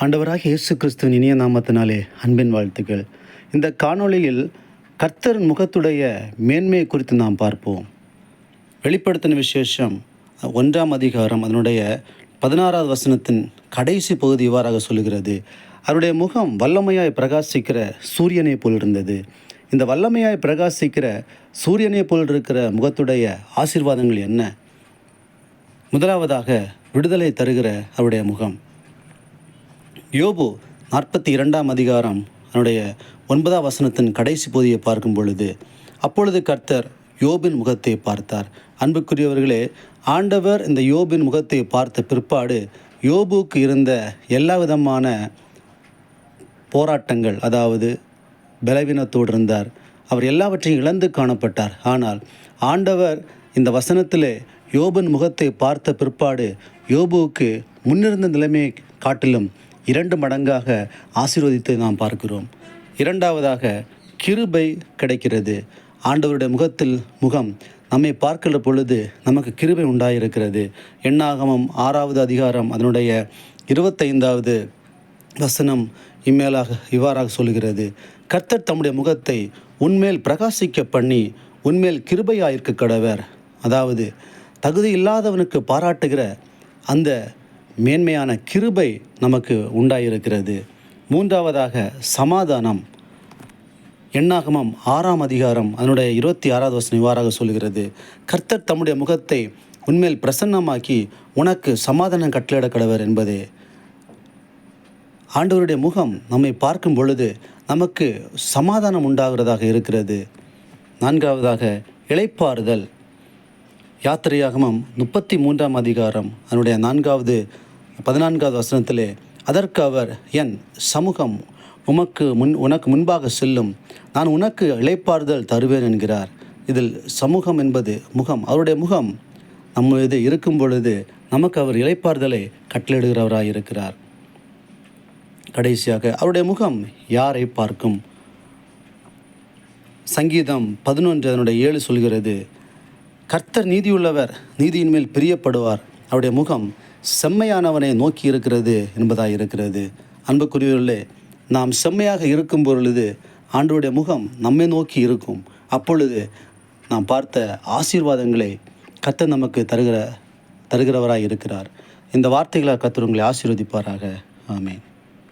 ஆண்டவராக இயேசு கிறிஸ்துவின் இனிய நாமத்தினாலே அன்பின் வாழ்த்துக்கள். இந்த காணொளியில் கர்த்தரின் முகத்துடைய மேன்மையை குறித்து நாம் பார்ப்போம். வெளிப்படுத்தின விசேஷம் ஒன்றாம் அதிகாரம் அதனுடைய பதினாறாவது வசனத்தின் கடைசி பகுதி இவ்வாறாக சொல்லுகிறது. அவருடைய முகம் வல்லமையாய் பிரகாசிக்கிற சூரியனை போல் இருந்தது. இந்த வல்லமையாய் பிரகாசிக்கிற சூரியனை போல் இருக்கிற முகத்துடைய ஆசீர்வாதங்கள் என்ன? முதலாவதாக விடுதலை தருகிற அவருடைய முகம். யோபு நாற்பத்தி இரண்டாம் அதிகாரம் அதனுடைய ஒன்பதாம் வசனத்தின் கடைசி பகுதியை பார்க்கும் பொழுது அப்பொழுது கர்த்தர் யோபின் முகத்தை பார்த்தார். அன்புக்குரியவர்களே ஆண்டவர் இந்த யோபின் முகத்தை பார்த்த பிற்பாடு யோபுக்கு இருந்த எல்லா விதமான போராட்டங்கள் அதாவது பலவீனத்தோடு இருந்தார். அவர் எல்லாவற்றையும் இழந்து காணப்பட்டார். ஆனால் ஆண்டவர் இந்த வசனத்திலே யோபின் முகத்தை பார்த்த பிற்பாடு யோபுவுக்கு முன்னிருந்த நிலைமையை காட்டிலும் இரண்டு மடங்காக ஆசீர்வதித்து நாம் பார்க்கிறோம். இரண்டாவதாக கிருபை கிடைக்கிறது. ஆண்டவருடைய முகத்தில் முகம் நம்மை பார்க்கிற பொழுது நமக்கு கிருபை உண்டாயிருக்கிறது. எண்ணாகமம் ஆறாவது அதிகாரம் அதனுடைய இருபத்தைந்தாவது வசனம் இம்மேலாக இவ்வாறாக சொல்கிறது கர்த்தர் தம்முடைய முகத்தை உன்மேல் பிரகாசிக்க பண்ணி உன்மேல் கிருபையாயிருக்க கடவர். அதாவது தகுதி இல்லாதவனுக்கு பாராட்டுகிற அந்த மேன்மையான கிருபை நமக்கு உண்டாயிருக்கிறது. மூன்றாவதாக சமாதானம். எண்ணாகமம் ஆறாம் அதிகாரம் அதனுடைய இருபத்தி ஆறாவது வசனம் இவ்வாறாக சொல்கிறது கர்த்தர் தம்முடைய முகத்தை உண்மையில் பிரசன்னமாக்கி உனக்கு சமாதானம் கட்டளையிட கடவர் என்பதே. ஆண்டவருடைய முகம் நம்மை பார்க்கும் பொழுது நமக்கு சமாதானம் உண்டாகிறதாக இருக்கிறது. நான்காவதாக இளைப்பாறுதல். யாத்திரையாகமம் முப்பத்தி மூன்றாம் அதிகாரம் அதனுடைய நான்காவது பதினான்காவது வசனத்திலே அதற்கு அவர் என் சமூகம் உமக்கு முன் உனக்கு முன்பாக செல்லும் நான் உனக்கு இழைப்பாறுதல் தருவேன் என்கிறார். இதில் சமூகம் என்பது முகம். அவருடைய முகம் நம்ம இது இருக்கும் பொழுது நமக்கு அவர் இழைப்பாறுதலை கட்டளிடுகிறவராயிருக்கிறார் கடைசியாக அவருடைய முகம் யாரை பார்க்கும்? சங்கீதம் பதினொன்று அதனுடைய ஏழு சொல்கிறது கர்த்தர் நீதியுள்ளவர் நீதியின் மேல் பிரியப்படுவார். அவருடைய முகம் செம்மையானவனை நோக்கி இருக்கிறது என்பதாக இருக்கிறது. அன்புக்குரியவர்களே நாம் செம்மையாக இருக்கும் பொழுது ஆண்டோடைய முகம் நம்மை நோக்கி இருக்கும். அப்பொழுது நாம் பார்த்த ஆசீர்வாதங்களை கத்த நமக்கு தருகிற தருகிறவராக இருக்கிறார். இந்த வார்த்தைகளால் கர்த்தர் உங்களை ஆசீர்வதிப்பாராக. ஆமேன்.